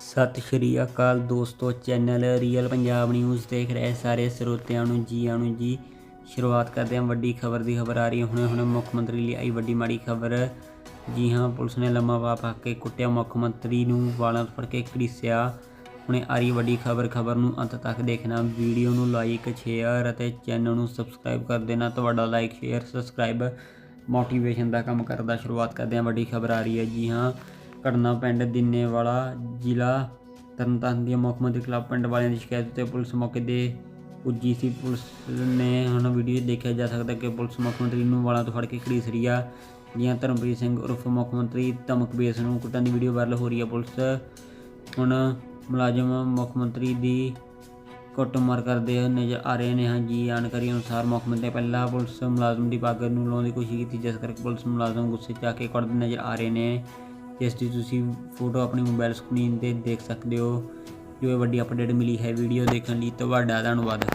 ਸਤਿ ਸ਼੍ਰੀ ਅਕਾਲ ਦੋਸਤੋ, channel real Punjab news ਦੇਖ ਰਹੇ ਸਾਰੇ ਸਰੋਤਿਆਂ ਨੂੰ ਜੀ ਆਇਆਂ ਨੂੰ ਜੀ। ਸ਼ੁਰੂਆਤ ਕਰਦੇ ਹਾਂ ਵੱਡੀ ਖਬਰ ਦੀ ਖਬਰ ਆ ਰਹੀ ਹੈ। ਹੁਣੇ ਹੁਣੇ ਮੁੱਖ ਮੰਤਰੀ ਲਈ ਆਈ ਵੱਡੀ ਮਾੜੀ ਖਬਰ। ਜੀ ਹਾਂ, ਪੁਲਿਸ ਨੇ ਲੰਮਾ ਪਾ ਪਾ ਕੇ ਕੁੱਟਿਆ। ਮੁੱਖ ਮੰਤਰੀ ਨੂੰ ਵਾਲਾਂ ਫੜ ਕੇ ਘੜੀਸਿਆ। ਹੁਣੇ ਆ ਰਹੀ ਵੱਡੀ ਖਬਰ ਖਬਰ ਨੂੰ ਅੰਤ ਤੱਕ ਦੇਖਣਾ। ਵੀਡੀਓ ਨੂੰ ਲਾਈਕ ਸ਼ੇਅਰ ਅਤੇ ਚੈਨਲ ਨੂੰ ਸਬਸਕ੍ਰਾਈਬ ਕਰ ਦੇਣਾ। ਤੁਹਾਡਾ ਲਾਈਕ ਸ਼ੇਅਰ ਸਬਸਕ੍ਰਾਈਬ ਮੋਟੀਵੇਸ਼ਨ ਦਾ ਕੰਮ ਕਰਦਾ ਸ਼ੁਰੂਆਤ ਕਰਦੇ ਹਾਂ। ਵੱਡੀ ਖਬਰ ਆ ਰਹੀ ਹੈ। ਜੀ ਹਾਂ ਘਟਨਾ ਪਿੰਡ ਦਿਨੇਵਾਲਾ ਜ਼ਿਲ੍ਹਾ ਤਰਨਤਾਰਨ ਦੀਆਂ ਮੁੱਖ ਮੰਤਰੀ ਖਿਲਾਫ ਪਿੰਡ ਵਾਲਿਆਂ ਦੀ ਸ਼ਿਕਾਇਤ ਉੱਤੇ ਪੁਲਿਸ ਮੌਕੇ ਤੇ ਪੁੱਜੀ ਸੀ। ਪੁਲਿਸ ਨੇ ਹੁਣ ਵੀਡੀਓ ਦੇਖਿਆ ਜਾ ਸਕਦਾ ਕਿ ਪੁਲਿਸ ਮੁੱਖ ਮੰਤਰੀ ਨੂੰ ਵਾਲਾਂ ਤੋਂ ਫੜ ਕੇ ਘੜੀਸ ਆ ਜੀਆਂ ਧਰਮਪ੍ਰੀਤ ਸਿੰਘ ਉਰਫ ਮੁੱਖ ਮੰਤਰੀ ਧਮਕ ਬੇਸ ਨੂੰ ਕੁੱਟਣ ਦੀ ਵੀਡੀਓ ਵਾਇਰਲ ਹੋ ਰਹੀ ਹੈ। ਪੁਲਿਸ ਹੁਣ ਮੁਲਾਜ਼ਮ ਮੁੱਖ ਮੰਤਰੀ ਦੀ ਕੁੱਟਮਾਰ ਕਰਦੇ ਨਜ਼ਰ ਆ ਰਹੇ ਨੇ। ਹਾਂ ਜੀ ਜਾਣਕਾਰੀ ਅਨੁਸਾਰ ਮੁੱਖ ਮੰਤਰੀ ਪਹਿਲਾਂ ਪੁਲਿਸ ਮੁਲਾਜ਼ਮ ਦੀ ਪੱਗ ਨੂੰ ਲਾਉਣ ਦੀ ਕੋਸ਼ਿਸ਼ ਕੀਤੀ, ਜਿਸ ਕਰਕੇ ਪੁਲਿਸ ਮੁਲਾਜ਼ਮ ਗੁੱਸੇ 'ਚ ਆ ਕੇ ਕੁੱਟਦੇ ਨਜ਼ਰ ਆ ਰਹੇ ਨੇ। ਜਿਸ ਦੀ ਤੁਸੀਂ ਫੋਟੋ ਆਪਣੀ ਮੋਬਾਈਲ ਸਕਰੀਨ ਤੇ ਦੇਖ ਸਕਦੇ ਹੋ। ਜੋ ਇਹ ਵੱਡੀ ਅਪਡੇਟ ਮਿਲੀ ਹੈ ਵੀਡੀਓ ਦੇਖਣ ਲਈ, ਤੁਹਾਡਾ ਧੰਨਵਾਦ।